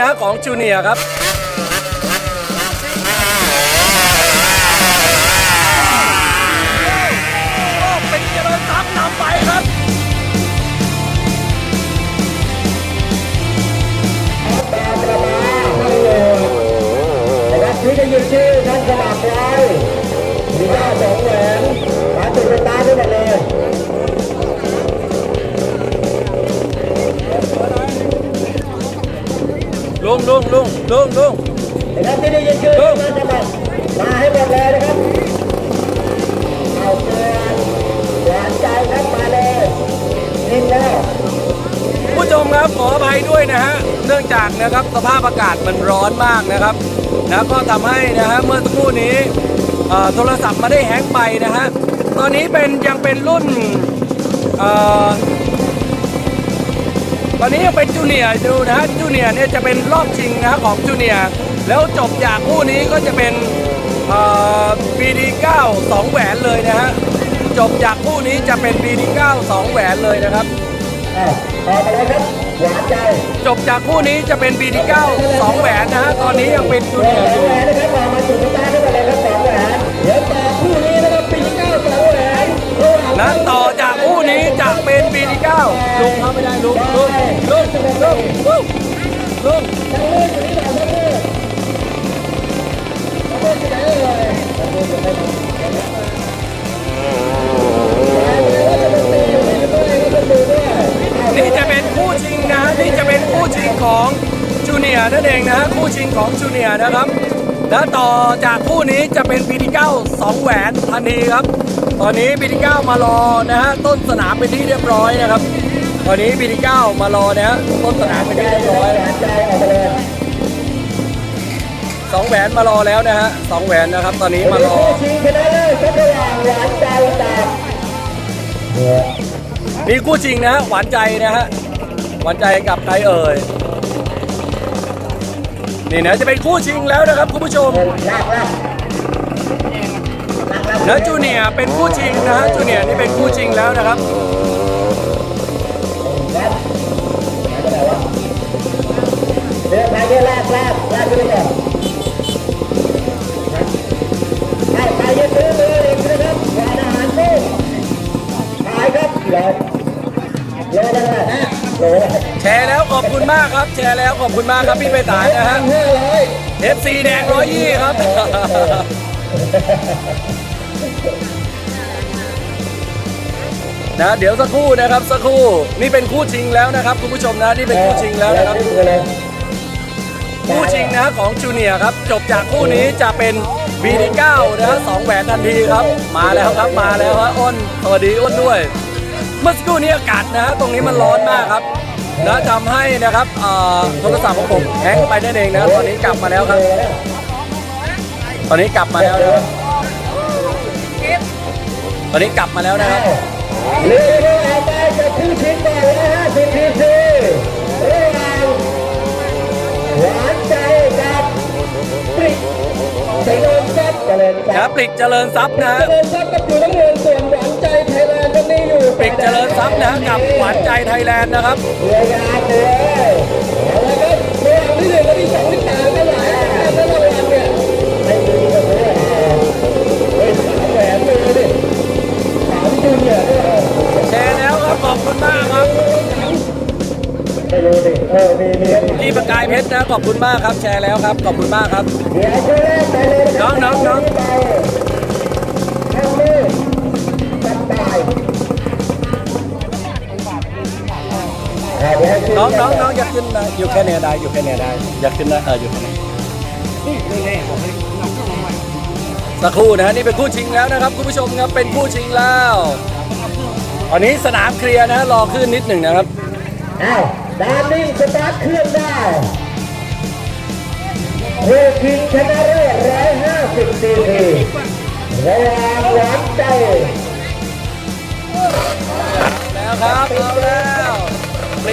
นะของจูเนียร์ครับ ลุงลุงลุงนะครับที่ได้ยินชื่อท่านสมัครมาให้หมดเลยนะครับเอาเกินหวานใจครับมาเลยนิ่งแล้วผู้ชมครับขออภัยด้วยนะฮะเนื่องจากนะครับสภาพอากาศมันร้อนมากนะครับนะก็ทำให้นะฮะเมื่อสักครู่นี้เอ่อโทรศัพท์มาได้แฮงก์ไปนะฮะตอนนี้เป็นยังเป็นรุ่นเอ่อตอนนี้ยังเป็นจูเนียร์ดูนะฮะจูเนียร์เนี่ยจะเป็นรอบชิงนะฮะของจูเนียร์แล้วจบจากคู่นี้ก็จะเป็นเอ่อ BD9 2แหวนเลยนะฮะจบจากคู่นี้จะเป็น BD9 2แหวนเลยนะครับอะต่อไปเลยครับหวานใจจบจากคู่นี้จะเป็น BD9 2แหวนนะฮะตอนนี้ยังเป็นจูแหวเนียร์นอยู่แหวนนะครับมามาจุดตาด้วยกันเลยครับสองแหวนเดี๋ยวต่อคู่นี้นะครับปีเก้าสองแหวนระหว่างนะต่อจากคู่ นี้จะเป็นปีที่เก้าลุกเขาไม่ได้ลุกลุกลุกลุกลุกลุกนี่จะเป็นคู่จริงนะนี่จะเป็นคู่จริงของจูเนียร์นั่นเองนะคู่จริงของจูเนียร์นะครับ และต่อจากคู่นี้จะเป็น BD9 2แหวนทันทีครับ ตอนนี้ BD9 มารอนะฮะต้นสนามเป็นที่เรียบร้อยนะครับ ตอนนี้ BD9 มารอนะฮะต้นสนามเป็นที่เรียบร้อยสองแหวนมารอแล้วนะฮะสองแหวนนะครับ ตอนนี้มารอชิงชนะเลิศก็ระหว่างหวานใจกับเนี่ยมีคู่จริงนะฮะหวานใจนะฮะหวานใจกับใครเอ่ย นี่นะจะเป็นคู่ชิงแล้วนะครับคุณผู้ชมลากลากลากลากแล้วจูเนียเป็นคู่ชิงนะฮะจูเนียนี่เป็นคู่ชิงแล้วนะครับเดี๋ยวไปเดี๋ยวลากแรกแรกขึ้นไปก่อน คุณมากครับแชร์แล้วขอบคุณมากครับพี่ไปสายนะฮะห้าร้อย FC แดงร้อยยี่ครับ นะเดี๋ยวสักครู่นะครับสักครู่นี่เป็นคู่ชิงแล้วนะครับคุณผู้ชมนะนี่เป็นคู่ชิงแล้วนะครับ คู่ชิงนะของจูเนียร์ครับ จบจากคู่นี้จะเป็น BD9 นะฮะสองแหวนทันทีครับ มาแล้วครับมาแล้วฮะอ้นสวัสดีอ้นด้วย เมื่อสักครู่นี้อากาศนะฮะตรงนี้มันร้อนมากครับ นะทำให้นะครับเอ่อโทรศัพท์ของผมแฮงก์ไปนั่นเองนะตอนนี้กลับมาแล้วครับ ตอนนี้กลับมาแล้วนะครับตอนนี้กลับมาแล้วนะครับเรือเอาไปจะคู่ชิงก่อนเลยฮะสิบทีซีระหว่างหวานใจกับปริกเจริญทรัพย์เจริญทครัรัพบย์ปลิกเจริญทรัพย์นะฮะเจริญทรัพย์กับอยู่ นี่อยู่ปลิกเจริญทรัพย์นะกับหวานใจไทยแลนด์นะครับเรือยาวเลยเอาละครับระหว่างที่หนึ่งกับที่สองที่ต่างกันหละแนนนะรางวัลเนี่ยไม่ดีก็เลยเฮ้ยสามแหวนเนียร์ด้วยแชร์แล้วครับขอบคุณมากครับไม่รู้ดิดีมีพี่ประกายเพชรนะขอบคุณมากครับ แชร์แล้วครับ ขอบคุณมากครับเดี๋ยวช่วยแรกไปเลยะครับน้องน้อง น้องน้องน้องอยากขึ้นนะอยู่แค่เนี้ยได้อยู่แค่เนี้ยได้อยากขึ้นนะเอออยู่แค่นี้สักครู่นะนี่เป็นคู่ชิงแล้วนะครับคุณผู้ชมครับเป็นคู่ชิงแล้วตอนนี้สนามเคลียร์นะรอขึ้นนิดหนึ่งนะครับอ้าวดานนิ่งสตาร์ทเครื่องได้เรคิงชนะเลิศร้อยห้าสิบซีซีระหว่างหวานใจแล้วครับเอาแล้วปลิ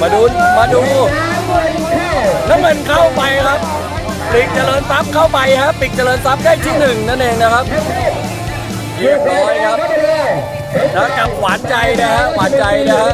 มาดูมาดู น้ำเงินเข้าไปครับปิกเจริญทรัพย์เข้าไปครับปิกเจริญทรัพย์ได้ที่หนึ่งนั่นเองนะครับเรียบร้อยครับแล้วกับหวานใจนะฮะหวานใจนะฮะ